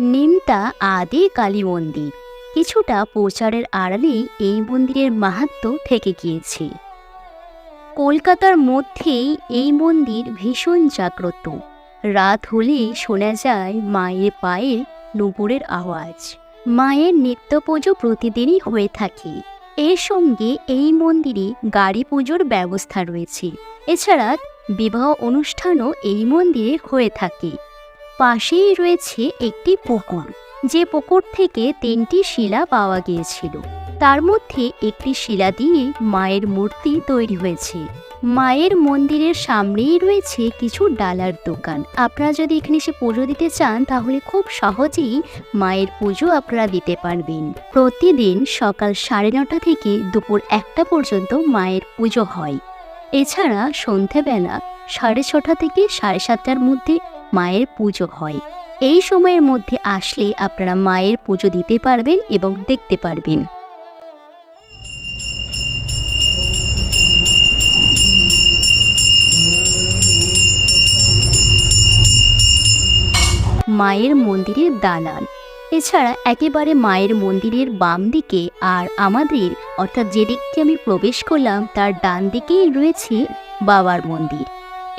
নিমতা আদি কালী মন্দির। কিছুটা প্রচারের আড়ালেই এই মন্দিরের মাহাত্ম্য থেকে গিয়েছে। কলকাতার মধ্যেই এই মন্দির ভীষণ জাগ্রত। রাত হলেই শোনা যায় মায়ের পায়ের নুপুরের আওয়াজ। মায়ের নিত্য পুজো প্রতিদিনই হয়ে থাকে। এর সঙ্গে এই মন্দিরে গাড়ি পুজোর ব্যবস্থা রয়েছে। এছাড়া বিবাহ অনুষ্ঠানও এই মন্দিরে হয়ে থাকে। পাশেই রয়েছে একটি পুকুর, যে পুকুর থেকে তিনটি শিলা পাওয়া গিয়েছিল। তার মধ্যে একটি শিলা দিয়ে মায়ের মূর্তি তৈরি হয়েছে। মায়ের মন্দিরের সামনেই রয়েছে কিছু ডালার দোকান। আপনারা যদি এখানে এসে পুজো দিতে চান, তাহলে খুব সহজেই মায়ের পুজো আপনারা দিতে পারবেন। প্রতিদিন সকাল সাড়ে নটা থেকে দুপুর একটা পর্যন্ত মায়ের পুজো হয়। এছাড়া সন্ধেবেলা সাড়ে ছটা থেকে সাড়ে সাতটার মধ্যে মায়ের পুজো হয়। এই সময়ের মধ্যে আসলে আপনারা মায়ের পুজো দিতে পারবেন এবং দেখতে পারবেন। মায়ের মন্দিরের দালান। এছাড়া একেবারে মায়ের মন্দিরের বাম দিকে আর আমাদের, অর্থাৎ যেদিককে আমি প্রবেশ করলাম, তার ডান দিকেই রয়েছে বাবার মন্দির।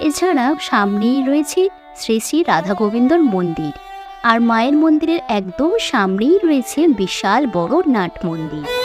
এছাড়া সামনেই রয়েছে শ্রী শ্রী রাধা গোবিন্দর মন্দির। আর মায়ের মন্দিরের একদম সামনেই রয়েছে বিশাল বড় নাট মন্দির।